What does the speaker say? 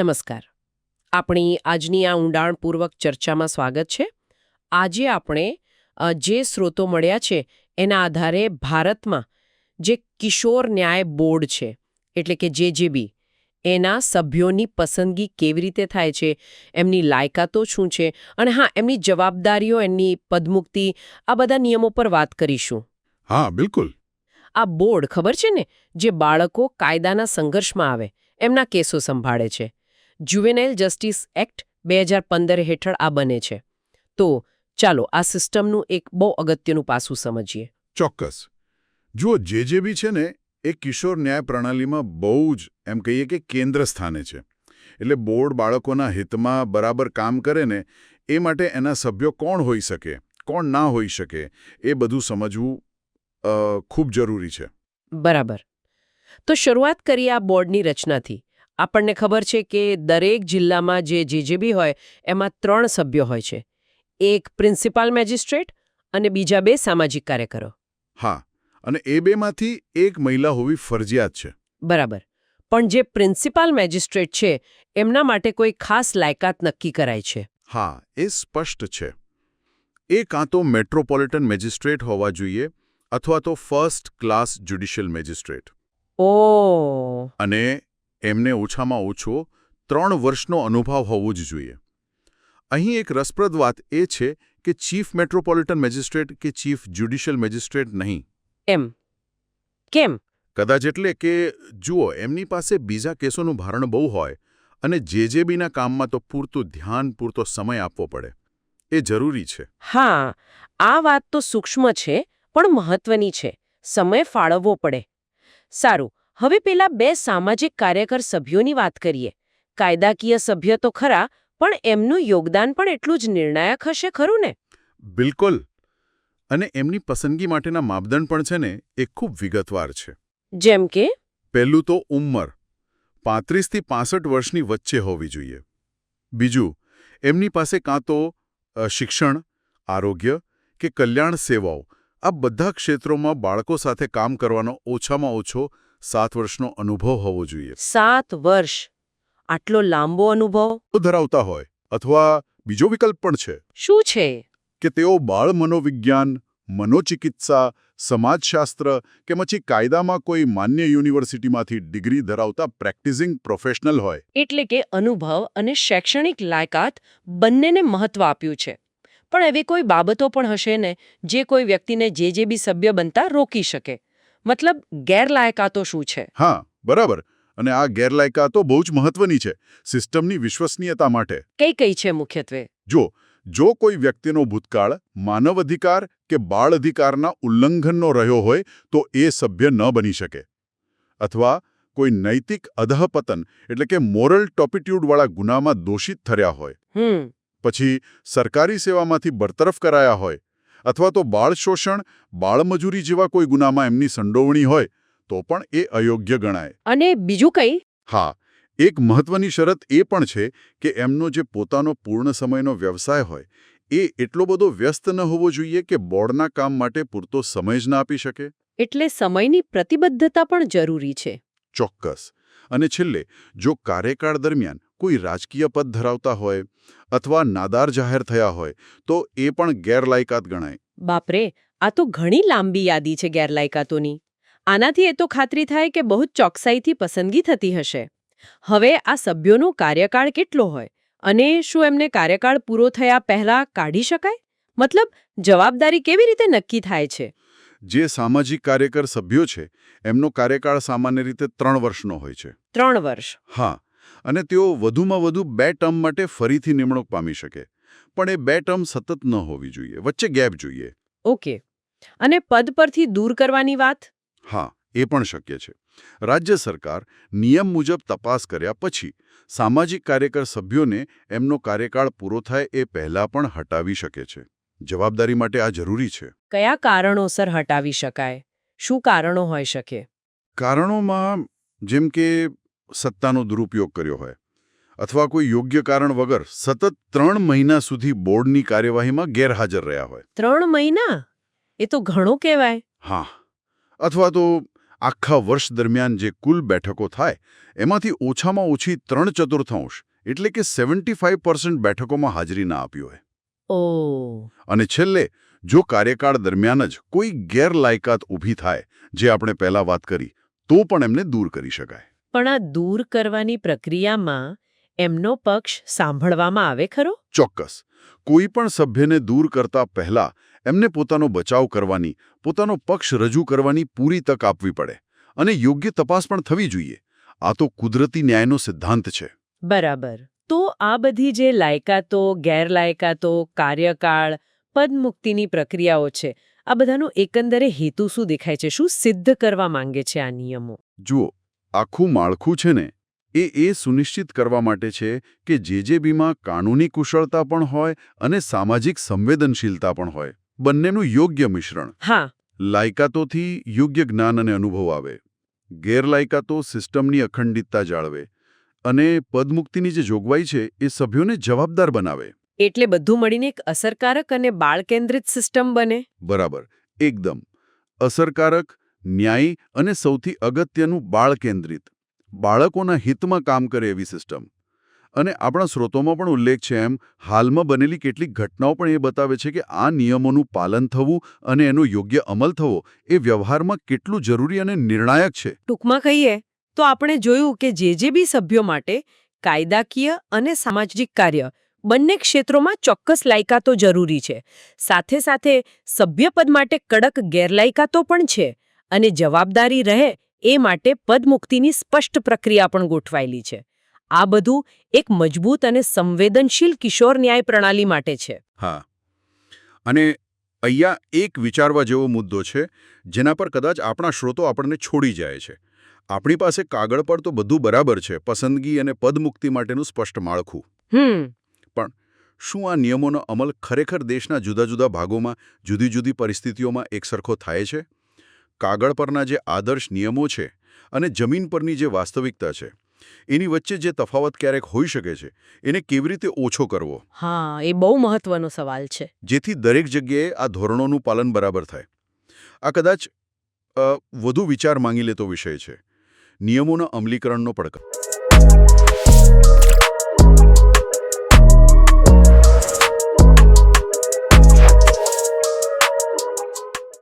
નમસ્કાર. આપણી આજની આ ઊંડાણપૂર્વક ચર્ચામાં સ્વાગત છે. આજે આપણે જે સ્રોતો મળ્યા છે એના આધારે ભારતમાં જે કિશોર ન્યાય બોર્ડ છે એટલે કે જેજેબી એના સભ્યોની પસંદગી કેવી રીતે થાય છે એમની લાયકાતો શું છે અને હા એમની જવાબદારીઓ એમની પદમુક્તિ આ બધા નિયમો પર વાત કરીશું. હા બિલકુલ. આ બોર્ડ ખબર છે ને જે બાળકો કાયદાના સંઘર્ષમાં આવે એમના કેસો સંભાળે છે. જુવેનાઇલ જસ્ટિસ એક્ટ બે હજાર પંદર હેઠળ આ બને છે. તો ચાલો આ સિસ્ટમનું એક બહુ અગત્યનું પાસું સમજીએ. ચોક્કસ. જુઓ જે જે બી છે ને એ કિશોર ન્યાય પ્રણાલીમાં બહુ જ એમ કહીએ કે કેન્દ્ર સ્થાને છે. એટલે બોર્ડ બાળકોના હિતમાં બરાબર કામ કરે ને એ માટે એના સભ્યો કોણ હોઈ શકે કોણ ના હોઈ શકે એ બધું સમજવું ખૂબ જરૂરી છે. બરાબર. તો શરૂઆત કરીએ આ બોર્ડની રચનાથી. આપણને ખબર છે કે દરેક જિલ્લામાં જે જીજીબી હોય એમાં ત્રણ સભ્યો હોય છે. એક પ્રિન્સિપાલ મેજિસ્ટ્રેટ અને બીજા બે સામાજિક કાર્યકરો. હા અને એ બેમાંથી એક મહિલા હોવી ફરજિયાત છે. બરાબર. પણ જે પ્રિન્સિપાલ મેજિસ્ટ્રેટ છે એમના માટે કોઈ ખાસ લાયકાત નક્કી કરાય છે. હા એ સ્પષ્ટ છે. એ કાં તો મેટ્રોપોલિટન મેજિસ્ટ્રેટ હોવા જોઈએ અથવા તો ફર્સ્ટ ક્લાસ જ્યુડિશિયલ મેજિસ્ટ્રેટ. ઓ અને એમને ઓછામાં ઓછો ત્રણ વર્ષનો અનુભવ હોવો જ જોઈએ. અહીં એક રસપ્રદ વાત એ છે કે ચીફ મેટ્રોપોલિટન મેજિસ્ટ્રેટ કે ચીફ જ્યુડિશિયલ મેજિસ્ટ્રેટ નહીં. એમ. કેમ? કદાચ એટલે કે જુઓ એમની પાસે બીજા કેસોનું ભારણ બહુ હોય અને જેજેબીના કામમાં તો પૂરતું ધ્યાન પૂરતો સમય આપવો પડે. એ જરૂરી છે. હા આ વાત તો સૂક્ષ્મ છે પણ મહત્વની છે. સમય ફાળવવો પડે. સારું હવે પેલા બે સામાજિક કાર્યકર સભ્યોની વાત કરીએ. કાયદાકીય સભ્ય તો ખરા પણ એમનું યોગદાન પણ એટલું જ નિર્ણાયક હશે ખરું ને? બિલકુલ. અને એમની પસંદગી માટેના માપદંડ પણ છે ને એ ખૂબ વિગતવાર છે. જેમ કે? પહેલું તો ઉંમર. પાંત્રીસથી પાસઠ વર્ષની વચ્ચે હોવી જોઈએ. બીજું એમની પાસે કાં તો શિક્ષણ આરોગ્ય કે કલ્યાણ સેવાઓ. આ બધા ક્ષેત્રોમાં બાળકો સાથે કામ કરવાનો ઓછામાં ઓછો સાત વર્ષનો અનુભવ હોવો જોઈએ. સાત વર્ષ. આટલો લાંબો અનુભવ? ધરાવતા હોય અથવા બીજો વિકલ્પ પણ છે. શું છે? કે તેઓ બાળ મનોવિજ્ઞાન મનોચિકિત્સા સમાજશાસ્ત્ર કે પછી કાયદામાં કોઈ માન્ય યુનિવર્સિટીમાંથી ડિગ્રી ધરાવતા પ્રેક્ટિસિંગ પ્રોફેશનલ હોય. એટલે કે અનુભવ અને શૈક્ષણિક લાયકાત બંનેને મહત્વ આપ્યું છે. પણ એવી કોઈ બાબતો પણ હશે ને જે કોઈ વ્યક્તિને જે જે બી સભ્ય બનતા રોકી શકે. મતલબ ગેરલાયકાતો શું છે? હા બરાબર. અને આ ગેરલાયકાતો બહુ જ મહત્વની છે સિસ્ટમની વિશ્વસનીયતા માટે. કઈ કઈ છે મુખ્યત્વે? જો જો કોઈ વ્યક્તિનો ભૂતકાળ માનવ અધિકાર કે બાળ અધિકારના ઉલ્લંઘનનો રહ્યો હોય તો એ સભ્ય ન બની શકે. અથવા કોઈ નૈતિક અધઃપતન એટલે કે મોરલ ટોપિટ્યુડવાળા ગુનામાં દોષિત થર્યા હોય. પછી સરકારી સેવામાંથી બરતરફ કરાયા હોય અથવા તો બાળ શોષણ બાળમજૂરી જેવા કોઈ ગુનામાં એમની સંડોવણી હોય તો પણ એ અયોગ્ય ગણાય. અને બીજું કઈ? હા એક મહત્વની શરત એ પણ છે કે એમનો જે પોતાનો પૂર્ણ સમયનો વ્યવસાય હોય એ એટલો બધો વ્યસ્ત ન હોવો જોઈએ કે બોર્ડના કામ માટે પૂરતો સમય જ ના આપી શકે. એટલે સમયની પ્રતિબદ્ધતા પણ જરૂરી છે. ચોક્કસ. અને છેલ્લે જો કાર્યકાળ દરમિયાન કોઈ રાજકીય પદ ધરાવતા હોય અથવા નાદાર જાહેર થયા હોય તો એ પણ ગેરલાયકાત ગણાય. બાપરે આ તો ઘણી લાંબી યાદી છે ગેરલાયકાતોની. આનાથી એ તો ખાતરી થાય કે બહુ ચોકસાઈથી પસંદગી થતી હશે. હવે આ સભ્યોનો કાર્યકાળ કેટલો હોય અને શું એમને કાર્યકાળ પૂરો થયા પહેલા કાઢી શકાય? મતલબ જવાબદારી કેવી રીતે નક્કી થાય છે? જે સામાજિક કાર્યકર સભ્યો છે એમનો કાર્યકાળ સામાન્ય રીતે ત્રણ વર્ષનો હોય છે. ત્રણ વર્ષ. હા અને તેઓ વધુમાં વધુ બે ટર્મ માટે ફરીથી નિમણૂક પામી શકે. પણ એ બે ટર્મ સતત ન હોવી જોઈએ વચ્ચે ગેપ જોઈએ. ઓકે. અને પદ પરથી દૂર કરવાની વાત? હા એ પણ શક્ય છે. રાજ્ય સરકાર નિયમ મુજબ તપાસ કર્યા પછી સામાજિક કાર્યકર સભ્યોને એમનો કાર્યકાળ પૂરો થાય એ પહેલાં પણ હટાવી શકે છે. જવાબદારી માટે આ જરૂરી છે. કયા કારણોસર હટાવી શકાય? શું કારણો હોઈ શકે? કારણોમાં જેમ કે સત્તાનો દુરુપયોગ કર્યો હોય. અથવા કોઈ યોગ્ય કારણ વગર સતત ત્રણ મહિના સુધી બોર્ડની કાર્યવાહીમાં ગેરહાજર રહ્યા હોય. ત્રણ મહિના? એ તો ઘણું કહેવાય. હા. અથવા તો આખા વર્ષ દરમિયાન જે કુલ બેઠકો થાય એમાંથી ઓછામાં ઓછી ત્રણ ચતુર્થાંશ એટલે કે સેવન્ટી બેઠકોમાં હાજરી ના આપી હોય. ઓ. અને છેલ્લે જો કાર્યકાળ દરમિયાન જ કોઈ ગેરલાયકાત ઊભી થાય જે આપણે પહેલા વાત કરી તો પણ એમને દૂર કરી શકાય. પણ આ દૂર કરવાની પ્રક્રિયામાં એમનો પક્ષ સાંભળવામાં આવે ખરો? ચોક્કસ. કોઈ પણ સભ્યને દૂર કરતા પહેલા એમને પોતાનો બચાવ કરવાની પોતાનો પક્ષ રજૂ કરવાની પૂરી તક આપવી પડે અને યોગ્ય તપાસ પણ થવી જોઈએ. આ તો કુદરતી ન્યાયનો સિદ્ધાંત છે. બરાબર. તો આ બધી જે લાયકાતો ગેરલાયકાતો કાર્યકાળ પદમુક્તિની પ્રક્રિયાઓ છે આ બધાનો એકંદરે હેતુ શું દેખાય છે? શું સિદ્ધ કરવા માંગે છે આ નિયમો? જુઓ આખું માળખું છે ને એ એ સુનિશ્ચિત કરવા માટે છે કે જેજેબીમાં કાનૂની કુશળતા પણ હોય અને સામાજિક સંવેદનશીલતા પણ હોય. બંનેનું યોગ્ય મિશ્રણ. હા. લાયકાતોથી યોગ્ય જ્ઞાન અને અનુભવ આવે. ગેરલાયકાતો સિસ્ટમની અખંડિતતા જાળવે અને પદમુક્તિની જે જોગવાઈ છે એ સભ્યોને જવાબદાર બનાવે. એટલે બધું મળીને એક અસરકારક અને બાળ કેન્દ્રિત સિસ્ટમ બને. બરાબર. એકદમ. અસરકારક ન્યાયી અને સૌથી અગત્યનું બાળ કેન્દ્રિત. બાળકોના હિતમાં કામ કરે એવી સિસ્ટમ. અને આપણા સ્રોતોમાં પણ ઉલ્લેખ છે એમ, હાલમાં બનેલી કેટલીક ઘટનાઓ પણ એ બતાવે છે કે આ નિયમોનું પાલન થવું અને એનો યોગ્ય અમલ થવો એ વ્યવહારમાં કેટલું જરૂરી અને નિર્ણાયક છે. ટૂંકમાં કહીએ તો આપણે જોયું કે જે જે બી સભ્યો માટે કાયદાકીય અને સામાજિક કાર્ય બંને ક્ષેત્રોમાં ચોક્કસ લાયકાતો જરૂરી છે. સાથે સાથે સભ્યપદ માટે કડક ગેરલાયકાતો પણ છે. અને જવાબદારી રહે એ માટે પદમુક્તિની સ્પષ્ટ પ્રક્રિયા પણ ગોઠવાયેલી છે. આ બધું એક મજબૂત અને સંવેદનશીલ કિશોર ન્યાય પ્રણાલી માટે છે. હા. અને અહીંયા એક વિચારવા જેવો મુદ્દો છે જેના પર કદાચ આપણા શ્રોતો આપણને છોડી જાય છે. આપણી પાસે કાગળ પર તો બધું બરાબર છે પસંદગી અને પદમુક્તિ માટેનું સ્પષ્ટ માળખું. પણ શું આ નિયમોનો અમલ ખરેખર દેશના જુદા જુદા ભાગોમાં જુદી જુદી પરિસ્થિતિઓમાં એકસરખો થાય છે? કાગળ પરના જે આદર્શ નિયમો છે અને જમીન પરની જે વાસ્તવિકતા છે એની વચ્ચે જે તફાવત ક્યારેક હોઈ શકે છે એને કેવી રીતે ઓછો કરવો? હા એ બહુ મહત્વનો સવાલ છે. જેથી દરેક જગ્યાએ આ ધોરણોનું પાલન બરાબર થાય. આ કદાચ વધુ વિચાર માંગી લેતો વિષય છે. નિયમોના અમલીકરણનો પડકાર.